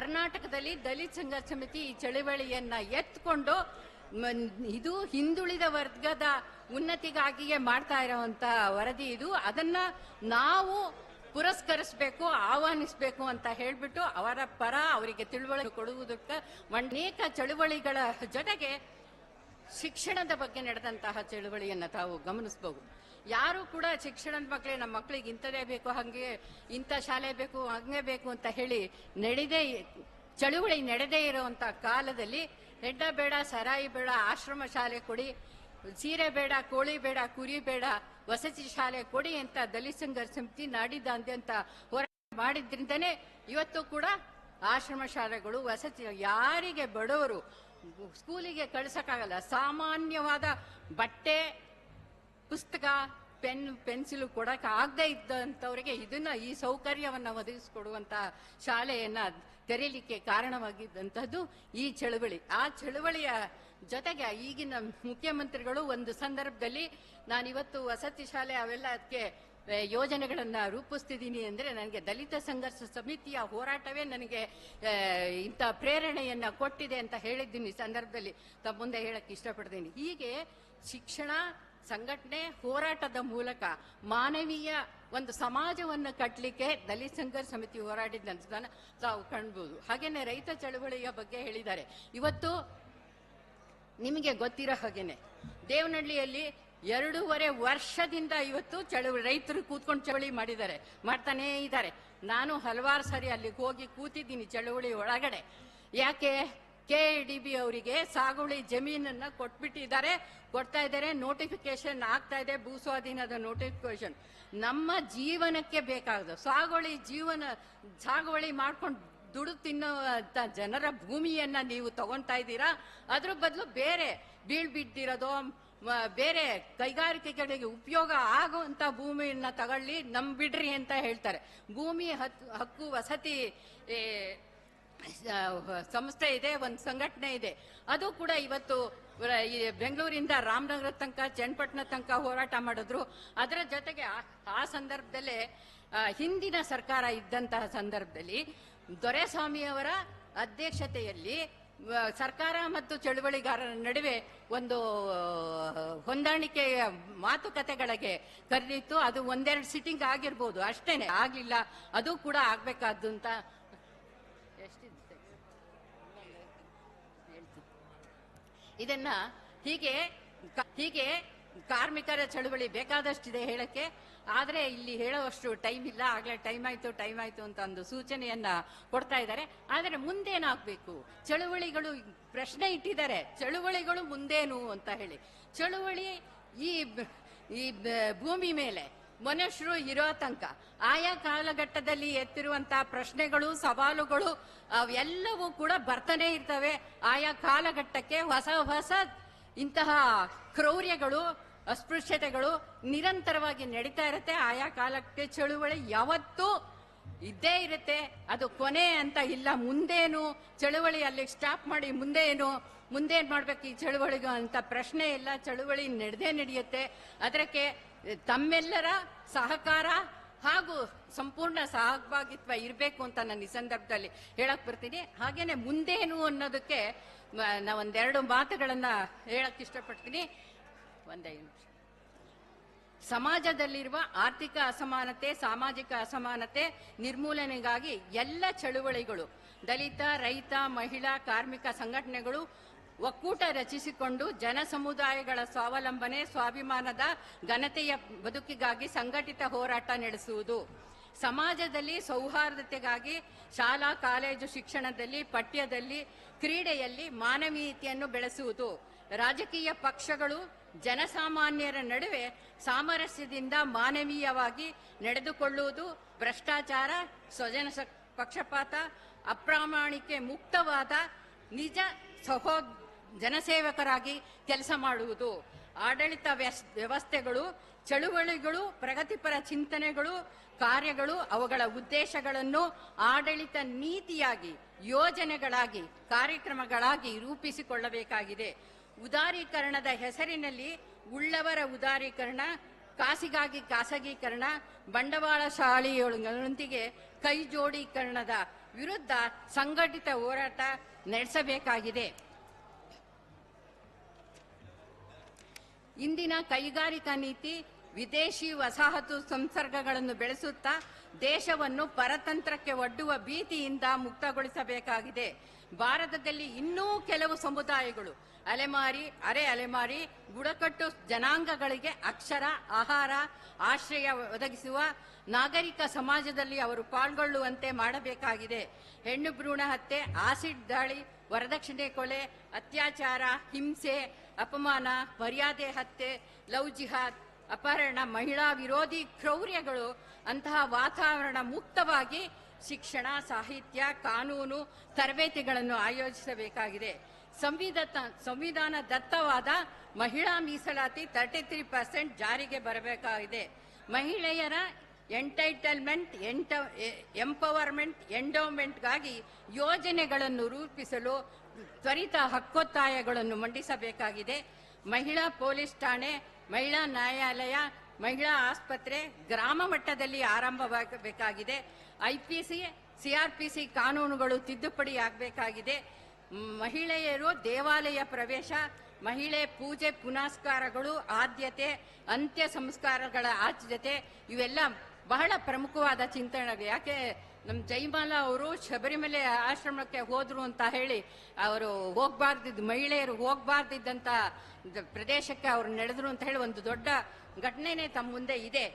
ಕರ್ನಾಟಕದಲ್ಲಿ ದಲಿತ ಸಂಘರ್ಷ ಸಮಿತಿ ಈ ಚಳವಳಿಯನ್ನ ಎತ್ಕೊಂಡು ಇದು ಹಿಂದುಳಿದ ವರ್ಗದ ಉನ್ನತಿಗಾಗಿಯೇ ಮಾಡ್ತಾ ಇರುವಂತ ವರದಿ ಇದು. ಅದನ್ನ ನಾವು ಪುರಸ್ಕರಿಸಬೇಕು, ಆಹ್ವಾನಿಸಬೇಕು ಅಂತ ಹೇಳಿಬಿಟ್ಟು ಅವರ ಪರ ಅವರಿಗೆ ತಿಳುವಳಿಕೆ ಕೊಡುವುದಕ್ಕೆ ಅನೇಕ ಚಳುವಳಿಗಳ ಜೊತೆಗೆ ಶಿಕ್ಷಣದ ಬಗ್ಗೆ ನಡೆದಂತಹ ಚಳುವಳಿಯನ್ನು ತಾವು ಗಮನಿಸಬಹುದು ಯಾರು ಕೂಡ ಶಿಕ್ಷಣದ ಮಕ್ಕಳೇ ನಮ್ಮ ಮಕ್ಕಳಿಗೆ ಇಂಥದೇ ಬೇಕು, ಹಂಗೆ ಇಂಥ ಶಾಲೆ ಬೇಕು, ಹಂಗೆ ಬೇಕು ಅಂತ ಹೇಳಿ ನಡೆದೇ ಚಳುವಳಿ ನಡೆದೇ ಇರುವಂತ ಕಾಲದಲ್ಲಿ ಹೆಡ್ಡ ಬೇಡ, ಸರಾಯಿ ಬೇಡ, ಆಶ್ರಮ ಶಾಲೆ ಕೊಡಿ, ಸೀರೆ ಬೇಡ, ಕೋಳಿ ಬೇಡ, ಕುರಿ ಬೇಡ, ವಸತಿ ಶಾಲೆ ಕೊಡಿ ಅಂತ ದಲಿತ ಸಂಘ ಸಮಿತಿ ಅಂತ ಹೋರಾಟ ಮಾಡಿದ್ರಿಂದನೇ ಇವತ್ತು ಕೂಡ ಆಶ್ರಮ ಶಾಲೆಗಳು ವಸತಿ, ಯಾರಿಗೆ ಬಡವರು ಸ್ಕೂಲಿಗೆ ಕಳ್ಸಕ್ಕಾಗಲ್ಲ. ಸಾಮಾನ್ಯವಾದ ಬಟ್ಟೆ, ಪುಸ್ತಕ, ಪೆನ್, ಪೆನ್ಸಿಲ್ ಕೊಡಕ್ಕೆ ಆಗದೆ ಇದ್ದಂಥವರಿಗೆ ಇದನ್ನ ಈ ಸೌಕರ್ಯವನ್ನ ಒದಗಿಸಿಕೊಡುವಂತ ಶಾಲೆಯನ್ನ ತೆರೆಯಲಿಕ್ಕೆ ಕಾರಣವಾಗಿದ್ದಂಥದ್ದು ಈ ಚಳುವಳಿ. ಆ ಚಳುವಳಿಯ ಜೊತೆಗೆ ಈಗಿನ ಮುಖ್ಯಮಂತ್ರಿಗಳು ಒಂದು ಸಂದರ್ಭದಲ್ಲಿ ನಾನಿವತ್ತು ವಸತಿ ಶಾಲೆ ಅವೆಲ್ಲ ಅದಕ್ಕೆ ಯೋಜನೆಗಳನ್ನ ರೂಪಿಸ್ತಿದ್ದೀನಿ ಅಂದ್ರೆ ನನಗೆ ದಲಿತ ಸಂಘರ್ಷ ಸಮಿತಿಯ ಹೋರಾಟವೇ ನನಗೆ ಇಂಥ ಪ್ರೇರಣೆಯನ್ನು ಕೊಟ್ಟಿದೆ ಅಂತ ಹೇಳಿದ್ದೀನಿ ಸಂದರ್ಭದಲ್ಲಿ. ತಮ್ಮ ಮುಂದೆ ಹೇಳಕ್ಕೆ ಇಷ್ಟಪಡ್ತೀನಿ. ಹೀಗೆ ಶಿಕ್ಷಣ, ಸಂಘಟನೆ, ಹೋರಾಟದ ಮೂಲಕ ಮಾನವೀಯ ಒಂದು ಸಮಾಜವನ್ನು ಕಟ್ಟಲಿಕ್ಕೆ ದಲಿತ ಸಂಘರ್ಷ ಸಮಿತಿ ಹೋರಾಡಿದ್ದಂತ ತಾವು ಕಾಣ್ಬೋದು. ಹಾಗೇನೆ ರೈತ ಚಳವಳಿಯ ಬಗ್ಗೆ ಹೇಳಿದ್ದಾರೆ. ಇವತ್ತು ನಿಮಗೆ ಗೊತ್ತಿರೋ ಹಾಗೇನೆ, ದೇವನಹಳ್ಳಿಯಲ್ಲಿ ಎರಡೂವರೆ ವರ್ಷದಿಂದ ಇವತ್ತು ಚಳವಳಿ ರೈತರು ಕೂತ್ಕೊಂಡು ಚಳುವಳಿ ಮಾಡಿದ್ದಾರೆ, ಮಾಡ್ತಾನೇ ಇದ್ದಾರೆ. ನಾನು ಹಲವಾರು ಸಾರಿ ಅಲ್ಲಿಗೆ ಹೋಗಿ ಕೂತಿದ್ದೀನಿ ಚಳುವಳಿ ಒಳಗಡೆ. ಯಾಕೆ? ಕೆ ಡಿ ಬಿ ಅವರಿಗೆ ಸಾಗುವಳಿ ಜಮೀನನ್ನು ಕೊಟ್ಬಿಟ್ಟಿದ್ದಾರೆ, ಕೊಡ್ತಾ ಇದ್ದಾರೆ ನೋಟಿಫಿಕೇಶನ್ ಆಗ್ತಾ ಇದೆ ಭೂ ಸ್ವಾಧೀನದ ನೋಟಿಫಿಕೇಶನ್ ನಮ್ಮ ಜೀವನಕ್ಕೆ ಬೇಕಾಗದು. ಸಾಗುವಳಿ ಜೀವನ, ಸಾಗುವಳಿ ಮಾಡ್ಕೊಂಡು ದುಡು ತಿನ್ನುವಂಥ ಜನರ ಭೂಮಿಯನ್ನು ನೀವು ತಗೊತಾ ಇದ್ದೀರಾ? ಅದ್ರ ಬದಲು ಬೇರೆ ಬೀಳ್ ಬಿದ್ದಿರೋದು ಮ- ಬೇರೆ ಕೈಗಾರಿಕೆಗಳಿಗೆ ಉಪಯೋಗ ಆಗುವಂತ ಭೂಮಿಯನ್ನ ತಗೊಳ್ಳಿ, ನಮ್ ಬಿಡ್ರಿ ಅಂತ ಹೇಳ್ತಾರೆ. ಭೂಮಿ ಹಕ್ಕು ವಸತಿ ಸಂಸ್ಥೆ ಇದೆ, ಒಂದು ಸಂಘಟನೆ ಇದೆ. ಅದು ಕೂಡ ಇವತ್ತು ಬೆಂಗಳೂರಿಂದ ರಾಮನಗರ ತನಕ, ಚನ್ನಪಟ್ಟಣ ತನಕ ಹೋರಾಟ ಮಾಡಿದ್ರು. ಅದರ ಜೊತೆಗೆ ಆ- ಸಂದರ್ಭದಲ್ಲೇ ಹಿಂದಿನ ಸರ್ಕಾರ ಇದ್ದಂತಹ ಸಂದರ್ಭದಲ್ಲಿ ದೊರೆಸ್ವಾಮಿಯವರ ಅಧ್ಯಕ್ಷತೆಯಲ್ಲಿ ಸರ್ಕಾರ ಮತ್ತು ಚಳುವಳಿಗಾರರ ನಡುವೆ ಒಂದು ಹೊಂದಾಣಿಕೆಯ ಮಾತುಕತೆಗಳಿಗೆ ಕರೆದಿತ್ತು. ಅದು ಒಂದೆರಡು ಸಿಟ್ಟಿಂಗ್ ಆಗಿರ್ಬೋದು. ಅಷ್ಟೇನೆ. ಆಗಲಿಲ್ಲ. ಅದು ಕೂಡ ಆಗಬೇಕಾದ್ದು ಅಂತ ಎಷ್ಟಿದೆ. ಇದನ್ನ ಹೀಗೆ ಹೀಗೆ ಕಾರ್ಮಿಕರ ಚಳುವಳಿ ಬೇಕಾದಷ್ಟಿದೆ ಹೇಳಕ್ಕೆ ಆದ್ರೆ ಇಲ್ಲಿ ಹೇಳೋವಷ್ಟು ಟೈಮ್ ಇಲ್ಲ. ಆಗ್ಲೇ ಟೈಮ್ ಆಯ್ತು ಟೈಮ್ ಆಯ್ತು ಅಂತ ಒಂದು ಸೂಚನೆಯನ್ನ ಕೊಡ್ತಾ ಇದ್ದಾರೆ. ಆದ್ರೆ ಮುಂದೇನಾಗ್ಬೇಕು? ಚಳುವಳಿಗಳು ಪ್ರಶ್ನೆ ಇಟ್ಟಿದ್ದಾರೆ. ಚಳುವಳಿಗಳು ಮುಂದೇನು ಅಂತ ಹೇಳಿ. ಚಳುವಳಿ ಈ ಈ ಭೂಮಿ ಮೇಲೆ ಮನುಷ್ಯರು ಇರೋ ತನಕ, ಆಯಾ ಕಾಲಘಟ್ಟದಲ್ಲಿ ಎತ್ತಿರುವಂತಹ ಪ್ರಶ್ನೆಗಳು, ಸವಾಲುಗಳು, ಅವೆಲ್ಲವೂ ಕೂಡ ಬರ್ತಾನೆ ಇರ್ತವೆ. ಆಯಾ ಕಾಲಘಟ್ಟಕ್ಕೆ ಹೊಸ ಹೊಸ ಇಂತಹ ಕ್ರೌರ್ಯಗಳು ಅಸ್ಪೃಶ್ಯತೆಗಳು ನಿರಂತರವಾಗಿ ನಡೀತಾ ಇರುತ್ತೆ. ಆಯಾ ಕಾಲಕ್ಕೆ ಚಳುವಳಿ ಯಾವತ್ತೂ ಇದ್ದೇ ಇರುತ್ತೆ. ಅದು ಕೊನೆ ಅಂತ ಇಲ್ಲ. ಮುಂದೇನು ಚಳುವಳಿ ಅಲ್ಲಿ ಸ್ಟಾಪ್ ಮಾಡಿ ಮುಂದೆ ಏನು ಮುಂದೆ ಏನ್ ಮಾಡ್ಬೇಕು ಈ ಚಳುವಳಿಗೆ ಅಂತ ಪ್ರಶ್ನೆ ಇಲ್ಲ. ಚಳುವಳಿ ನಡೆದೇ ನಡೆಯುತ್ತೆ. ಅದಕ್ಕೆ ತಮ್ಮೆಲ್ಲರ ಸಹಕಾರ ಹಾಗೂ ಸಂಪೂರ್ಣ ಸಹಭಾಗಿತ್ವ ಇರಬೇಕು ಅಂತ ನಾನು ಈ ಸಂದರ್ಭದಲ್ಲಿ ಹೇಳಕ್ ಬರ್ತೀನಿ. ಹಾಗೇನೆ ಮುಂದೇನು ಅನ್ನೋದಕ್ಕೆ ನಾ ಒಂದೆರಡು ಮಾತುಗಳನ್ನ ಹೇಳಕ್ ಇಷ್ಟಪಡ್ತೀನಿ. ಒಂದೈದು ನಿಮಿಷ. ಸಮಾಜದಲ್ಲಿರುವ ಆರ್ಥಿಕ ಅಸಮಾನತೆ, ಸಾಮಾಜಿಕ ಅಸಮಾನತೆ ನಿರ್ಮೂಲನೆಗಾಗಿ ಎಲ್ಲ ಚಳುವಳಿಗಳು, ದಲಿತ, ರೈತ, ಮಹಿಳಾ, ಕಾರ್ಮಿಕ ಸಂಘಟನೆಗಳು ಒಕ್ಕೂಟ ರಚಿಸಿಕೊಂಡು ಜನ ಸಮುದಾಯಗಳ ಸ್ವಾವಲಂಬನೆ, ಸ್ವಾಭಿಮಾನದ ಘನತೆಯ ಬದುಕಿಗಾಗಿ ಸಂಘಟಿತ ಹೋರಾಟ ನಡೆಸುವುದು. ಸಮಾಜದಲ್ಲಿ ಸೌಹಾರ್ದತೆಗಾಗಿ ಶಾಲಾ, ಕಾಲೇಜು ಶಿಕ್ಷಣದಲ್ಲಿ, ಪಠ್ಯದಲ್ಲಿ, ಕ್ರೀಡೆಯಲ್ಲಿ ಮಾನವೀಯತೆಯನ್ನು ಬೆಳೆಸುವುದು. ರಾಜಕೀಯ ಪಕ್ಷಗಳು ಜನಸಾಮಾನ್ಯರ ನಡುವೆ ಸಾಮರಸ್ಯದಿಂದ ಮಾನವೀಯವಾಗಿ ನಡೆದುಕೊಳ್ಳುವುದು ಭ್ರಷ್ಟಾಚಾರ, ಸ್ವಜನ ಪಕ್ಷಪಾತ, ಅಪ್ರಾಮಾಣಿಕೆ ಮುಕ್ತವಾದ ನಿಜ ಸಹೋ, ಜನಸೇವಕರಾಗಿ ಕೆಲಸ ಮಾಡುವುದು. ಆಡಳಿತ ವ್ಯವಸ್ಥೆಗಳು, ಚಳುವಳಿಗಳು, ಪ್ರಗತಿಪರ ಚಿಂತನೆಗಳು, ಕಾರ್ಯಗಳು ಅವುಗಳ ಉದ್ದೇಶಗಳನ್ನು ಆಡಳಿತ ನೀತಿಯಾಗಿ, ಯೋಜನೆಗಳಾಗಿ, ಕಾರ್ಯಕ್ರಮಗಳಾಗಿ ರೂಪಿಸಿಕೊಳ್ಳಬೇಕಾಗಿದೆ. ಉದಾರೀಕರಣದ ಹೆಸರಿನಲ್ಲಿ ಉಳ್ಳವರ ಉದಾರೀಕರಣ, ಕಾಸಿಗಾಗಿ ಖಾಸಗೀಕರಣ ಬಂಡವಾಳಶಾಹಿಗಳೊಂದಿಗೆ ಕೈ ಜೋಡೀಕರಣದ ವಿರುದ್ಧ ಸಂಘಟಿತ ಹೋರಾಟ ನಡೆಸಬೇಕಾಗಿದೆ. ಇಂದಿನ ಕೈಗಾರಿಕಾ ನೀತಿ ವಿದೇಶಿ ವಸಾಹತು ಸಂಸರ್ಗಗಳನ್ನು ಬೆಳೆಸುತ್ತಾ ದೇಶವನ್ನು ಪರತಂತ್ರಕ್ಕೆ ಒಡ್ಡುವ ಭೀತಿಯಿಂದ ಮುಕ್ತಗೊಳಿಸಬೇಕಾಗಿದೆ. ಭಾರತದಲ್ಲಿ ಇನ್ನೂ ಕೆಲವು ಸಮುದಾಯಗಳು, ಅಲೆಮಾರಿ, ಅರೆ ಅಲೆಮಾರಿ, ಬುಡಕಟ್ಟು ಜನಾಂಗಗಳಿಗೆ ಅಕ್ಷರ, ಆಹಾರ, ಆಶ್ರಯ ಒದಗಿಸುವ ನಾಗರಿಕ ಸಮಾಜದಲ್ಲಿ ಅವರು ಪಾಲ್ಗೊಳ್ಳುವಂತೆ ಮಾಡಬೇಕಾಗಿದೆ. ಹೆಣ್ಣು ಭ್ರೂಣ ಹತ್ಯೆ, ಆಸಿಡ್ ದಾಳಿ, ವರದಕ್ಷಿಣೆ ಕೊಲೆ, ಅತ್ಯಾಚಾರ, ಹಿಂಸೆ, ಅಪಮಾನ, ಮರ್ಯಾದೆ ಹತ್ಯೆ, ಲವ್ ಜಿಹಾದ್ ಅಪಹರಣ, ಮಹಿಳಾ ವಿರೋಧಿ ಕ್ರೌರ್ಯಗಳು ಅಂತಹ ವಾತಾವರಣ ಮುಕ್ತವಾಗಿ ಶಿಕ್ಷಣ, ಸಾಹಿತ್ಯ, ಕಾನೂನು, ತರಬೇತಿಗಳನ್ನು ಆಯೋಜಿಸಬೇಕಾಗಿದೆ. ಸಂವಿಧಾನ ಸಂವಿಧಾನ ದತ್ತವಾದ ಮಹಿಳಾ ಮೀಸಲಾತಿ ತರ್ಟಿ ತ್ರೀ ಪರ್ಸೆಂಟ್ ಜಾರಿಗೆ ಬರಬೇಕಾಗಿದೆ. ಮಹಿಳೆಯರ ಎಂಟೈಟಲ್ಮೆಂಟ್ ಎಂಟ ಎಂಪವರ್ಮೆಂಟ್ ಎಂಡೋಮೆಂಟ್ಗಾಗಿ ಯೋಜನೆಗಳನ್ನು ರೂಪಿಸಲು ತ್ವರಿತ ಹಕ್ಕೊತ್ತಾಯಗಳನ್ನು ಮಂಡಿಸಬೇಕಾಗಿದೆ. ಮಹಿಳಾ ಪೊಲೀಸ್ ಠಾಣೆ ಮಹಿಳಾ ನ್ಯಾಯಾಲಯ, ಮಹಿಳಾ ಆಸ್ಪತ್ರೆ ಗ್ರಾಮ ಮಟ್ಟದಲ್ಲಿ ಆರಂಭವಾಗಬೇಕಾಗಿದೆ. ಐಪಿಸಿ, ಸಿಆರ್ಪಿಸಿ ಕಾನೂನುಗಳು ತಿದ್ದುಪಡಿ ಆಗಬೇಕಾಗಿದೆ. ಮಹಿಳೆಯರು ದೇವಾಲಯ ಪ್ರವೇಶ, ಮಹಿಳೆ ಪೂಜೆ ಪುನಸ್ಕಾರಗಳು, ಆದ್ಯತೆ, ಅಂತ್ಯ ಸಂಸ್ಕಾರಗಳ ಆದ್ಯತೆ, ಇವೆಲ್ಲ ಬಹಳ ಪ್ರಮುಖವಾದ ಚಿಂತನೆ ಯಾಕೆ ನಮ್ಮ ಜೈಮಾಲಾ ಅವರು ಶಬರಿಮಲೆ ಆಶ್ರಮಕ್ಕೆ ಹೋದ್ರು ಅಂತ ಹೇಳಿ ಅವರು ಹೋಗ್ಬಾರ್ದಿದ್ದು ಮಹಿಳೆಯರು ಹೋಗ್ಬಾರ್ದಿದ್ದಂತ ಪ್ರದೇಶಕ್ಕೆ ಅವರು ನಡೆದ್ರು ಅಂತ ಹೇಳಿ ಒಂದು ದೊಡ್ಡ ಘಟನೆನೇ ತಮ್ಮ ಮುಂದೆ ಇದೆ.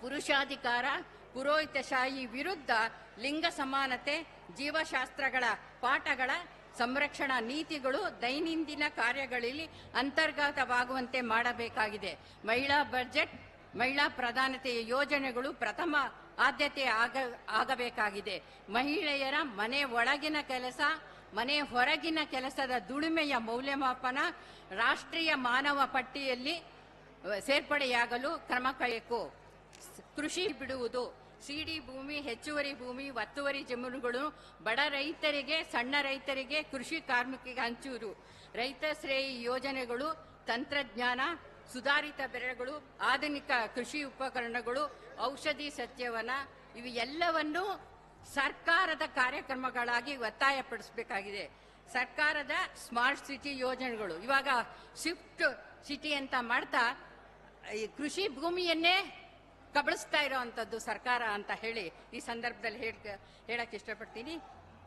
ಪುರುಷಾಧಿಕಾರ, ಪುರೋಹಿತಶಾಹಿ ವಿರುದ್ಧ ಲಿಂಗ ಸಮಾನತೆ, ಜೀವಶಾಸ್ತ್ರಗಳ ಪಾಠಗಳ ಸಂರಕ್ಷಣಾ ನೀತಿಗಳು ದೈನಂದಿನ ಕಾರ್ಯಗಳಲ್ಲಿ ಅಂತರ್ಗತವಾಗುವಂತೆ ಮಾಡಬೇಕಾಗಿದೆ. ಮಹಿಳಾ ಬಜೆಟ್, ಮಹಿಳಾ ಪ್ರಧಾನತೆಯ ಯೋಜನೆಗಳು ಪ್ರಥಮ ಆದ್ಯತೆ ಆಗ, ಆಗಬೇಕಾಗಿದೆ. ಮಹಿಳೆಯರ ಮನೆ ಒಳಗಿನ ಕೆಲಸ, ಮನೆ ಹೊರಗಿನ ಕೆಲಸದ ದುಡಿಮೆಯ ಮೌಲ್ಯಮಾಪನ ರಾಷ್ಟ್ರೀಯ ಮಾನವ ಪಟ್ಟಿಯಲ್ಲಿ ಸೇರ್ಪಡೆಯಾಗಲು ಕ್ರಮ ಕೈಬೇಕು ಕೃಷಿ ಬಿಡುವುದು. ಸಿಡಿ ಭೂಮಿ, ಹೆಚ್ಚುವರಿ ಭೂಮಿ, ಒತ್ತುವರಿ ಜಮೀನುಗಳು ಬಡ ರೈತರಿಗೆ, ಸಣ್ಣ ರೈತರಿಗೆ ಕೃಷಿ ಕಾರ್ಮಿಕರಿಗೆ ಹಂಚುವುದು ರೈತ ಶ್ರೇಯಿ ಯೋಜನೆಗಳು, ತಂತ್ರಜ್ಞಾನ ಸುಧಾರಿತ ಬೆಳೆಗಳು, ಆಧುನಿಕ ಕೃಷಿ ಉಪಕರಣಗಳು, ಔಷಧಿ ಸತ್ಯವನ ಇವು ಎಲ್ಲವನ್ನು ಸರ್ಕಾರದ ಕಾರ್ಯಕ್ರಮಗಳಾಗಿ ಒತ್ತಾಯಪಡಿಸಬೇಕಾಗಿದೆ. ಸರ್ಕಾರದ ಸ್ಮಾರ್ಟ್ ಸಿಟಿ ಯೋಜನೆಗಳು. ಇವಾಗ ಶಿಫ್ಟ್ ಸಿಟಿ ಅಂತ ಮಾಡ್ತಾ, ಈ ಕೃಷಿ ಭೂಮಿಯನ್ನೇ ಕಬಳಿಸ್ತಾ ಇರೋವಂಥದ್ದು ಸರ್ಕಾರ ಅಂತ ಹೇಳಿ ಈ ಸಂದರ್ಭದಲ್ಲಿ ಹೇಳ ಹೇಳಕ್ ಇಷ್ಟಪಡ್ತೀನಿ.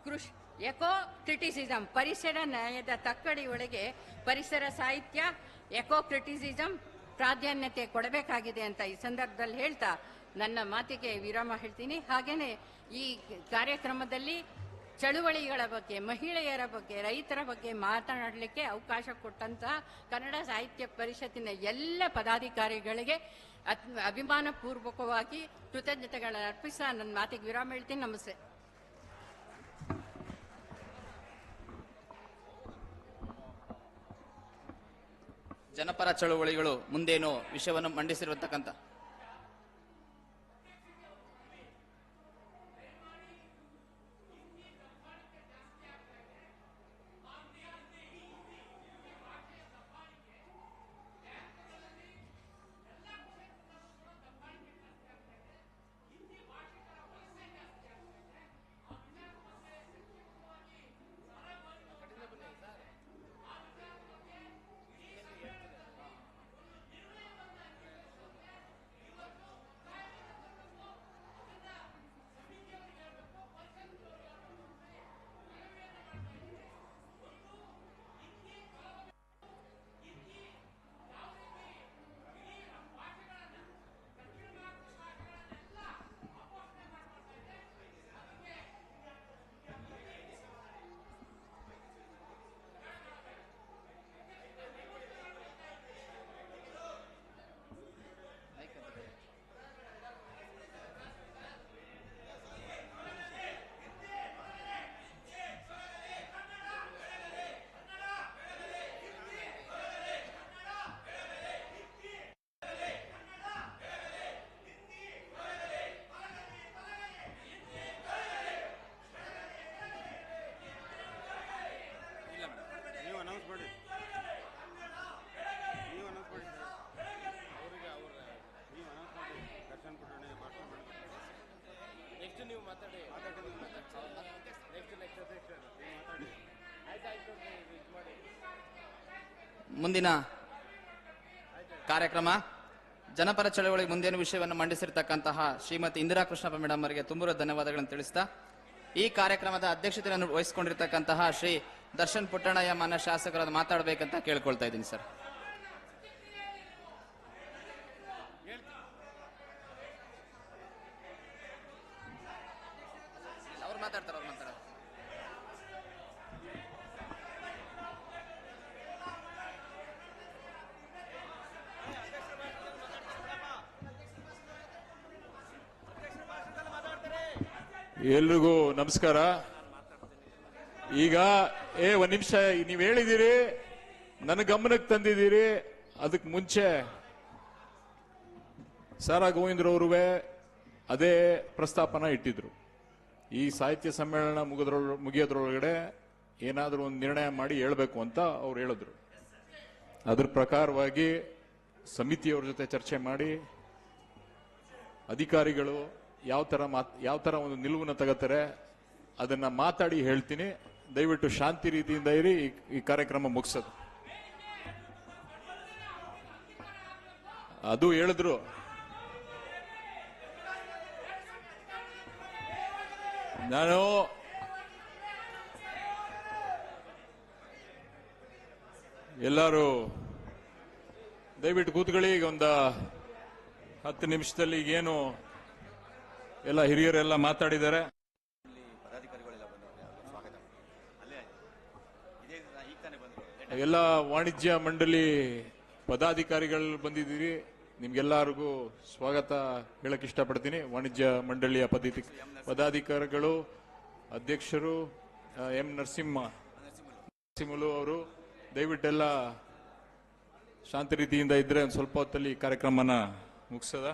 ಕೃಷಿ ಎಕೋ ಕ್ರಿಟಿಸಿಸಮ್ ಪರಿಸರ ನ್ಯಾಯದ ತಕ್ಕಡಿ ಒಳಗೆ ಪರಿಸರ ಸಾಹಿತ್ಯ ಎಕೋ ಕ್ರಿಟಿಸಿಸಂ ಪ್ರಾಧಾನ್ಯತೆ ಕೊಡಬೇಕಾಗಿದೆ ಅಂತ ಈ ಸಂದರ್ಭದಲ್ಲಿ ಹೇಳ್ತಾ ನನ್ನ ಮಾತಿಗೆ ವಿರಾಮ ಹೇಳ್ತೀನಿ. ಹಾಗೇನೆ ಈ ಕಾರ್ಯಕ್ರಮದಲ್ಲಿ ಚಳುವಳಿಗಳ ಬಗ್ಗೆ, ಮಹಿಳೆಯರ ಬಗ್ಗೆ, ರೈತರ ಬಗ್ಗೆ ಮಾತನಾಡಲಿಕ್ಕೆ ಅವಕಾಶ ಕೊಟ್ಟಂತಹ ಕನ್ನಡ ಸಾಹಿತ್ಯ ಪರಿಷತ್ತಿನ ಎಲ್ಲ ಪದಾಧಿಕಾರಿಗಳಿಗೆ ಅಭಿಮಾನಪೂರ್ವಕವಾಗಿ ಅಭಿಮಾನ ಪೂರ್ವಕವಾಗಿ ಕೃತಜ್ಞತೆಗಳನ್ನು ಅರ್ಪಿಸ ನನ್ನ ಮಾತಿಗೆ ವಿರಾಮ ಹೇಳ್ತೀನಿ. ನಮಸ್ತೆ. ಜನಪರ ಚಳುವಳಿಗಳು ಮುಂದೇನು ವಿಷಯವನ್ನು ಮುಂದಿನ ಕಾರ್ಯಕ್ರಮ. ಜನಪರ ಚಳವಳಿಗೆ ಮುಂದಿನ ವಿಷಯವನ್ನು ಮಂಡಿಸಿರ್ತಕ್ಕಂತಹ ಶ್ರೀಮತಿ ಇಂದಿರಾ ಕೃಷ್ಣಪ್ಪ ಮೇಡಮ್ ಅವರಿಗೆ ತುಂಬುರು ಧನ್ಯವಾದಗಳನ್ನು ತಿಳಿಸ್ತಾ, ಈ ಕಾರ್ಯಕ್ರಮದ ಅಧ್ಯಕ್ಷತೆಯನ್ನು ವಹಿಸಿಕೊಂಡಿರ್ತಕ್ಕಂತಹ ಶ್ರೀ ದರ್ಶನ್ ಪುಟ್ಟಣಯ್ಯ ಮಾನ ಶಾಸಕರನ್ನು ಮಾತಾಡಬೇಕಂತ ಕೇಳ್ಕೊಳ್ತಾ ಇದ್ದೀನಿ ಸರ್. ಎಲ್ರಿಗೂ ನಮಸ್ಕಾರ. ಈಗ, ಏ, ಒಂದ್ ನಿಮಿಷ, ನೀವ್ ಹೇಳಿದಿರಿ ನನ್ನ ಗಮನಕ್ಕೆ ತಂದಿದ್ದೀರಿ ಅದಕ್ಕೆ ಮುಂಚೆ ಸಾರಾ ಗೋವಿಂದ್ರವ್ರುವೆ ಅದೇ ಪ್ರಸ್ತಾಪನ ಇಟ್ಟಿದ್ರು. ಈ ಸಾಹಿತ್ಯ ಸಮ್ಮೇಳನ ಮುಗಿದ್ರೊಳ ಮುಗಿಯೋದ್ರೊಳಗಡೆ ಏನಾದರೂ ಒಂದು ನಿರ್ಣಯ ಮಾಡಿ ಹೇಳ್ಬೇಕು ಅಂತ ಅವ್ರು ಹೇಳಿದ್ರು. ಅದ್ರ ಪ್ರಕಾರವಾಗಿ ಸಮಿತಿಯವ್ರ ಜೊತೆ ಚರ್ಚೆ ಮಾಡಿ, ಅಧಿಕಾರಿಗಳು ಯಾವ ತರ ಮಾತ್, ಯಾವ ತರ ಒಂದು ನಿಲುವನ್ನ ತಗೋತಾರೆ, ಅದನ್ನ ಮಾತಾಡಿ ಹೇಳ್ತೀನಿ. ದಯವಿಟ್ಟು ಶಾಂತಿ ರೀತಿಯಿಂದ ಇರಿ, ಈ- ಈ ಕಾರ್ಯಕ್ರಮ ಮುಗಿಸೋದು. ಅದು ಹೇಳಿದ್ರು. ನಾನು ಎಲ್ಲರೂ ದಯವಿಟ್ಟು ಕೂತ್ಕೊಳ್ಳಿ, ಈಗ ಒಂದು ಹತ್ತು ನಿಮಿಷದಲ್ಲಿ ಏನು ಎಲ್ಲ ಹಿರಿಯರೆಲ್ಲ ಮಾತಾಡಿದ್ದಾರೆ. ಎಲ್ಲ ವಾಣಿಜ್ಯ ಮಂಡಳಿ ಪದಾಧಿಕಾರಿಗಳು ಬಂದಿದ್ದೀರಿ. ನಿಮ್ಗೆಲ್ಲರಿಗೂ ಸ್ವಾಗತ ಹೇಳಕ್ ಇಷ್ಟಪಡ್ತೀನಿ. ವಾಣಿಜ್ಯ ಮಂಡಳಿಯ ಪದಿ ಪದಾಧಿಕಾರಿಗಳು, ಅಧ್ಯಕ್ಷರು ಎಂ ನರಸಿಂಹ ನರಸಿಂಹಲು ಅವರು, ದಯವಿಟ್ಟೆಲ್ಲ ಶಾಂತಿ ರೀತಿಯಿಂದ ಇದ್ರೆ ಸ್ವಲ್ಪ ಹೊತ್ತಲ್ಲಿ ಕಾರ್ಯಕ್ರಮನ ಮುಗಿಸದ.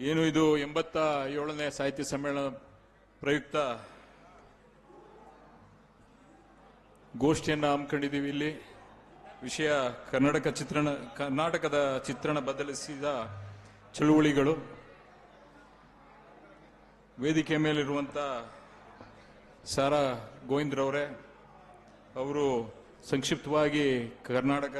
ಏನು ಇದು ಎಂಬತ್ತ ಏಳನೇ ಸಾಹಿತ್ಯ ಸಮ್ಮೇಳನ ಪ್ರಯುಕ್ತ ಗೋಷ್ಠಿಯನ್ನು ಹಮ್ಮಿಕೊಂಡಿದ್ದೀವಿ ಇಲ್ಲಿ. ವಿಷಯ ಕರ್ನಾಟಕ ಚಿತ್ರಣ, ಕರ್ನಾಟಕದ ಚಿತ್ರಣ ಬದಲಿಸಿದ ಚಳುವಳಿಗಳು. ವೇದಿಕೆ ಮೇಲಿರುವಂಥ ಸಾರಾ ಗೋವಿಂದ್ರವರೇ, ಅವರು ಸಂಕ್ಷಿಪ್ತವಾಗಿ ಕರ್ನಾಟಕ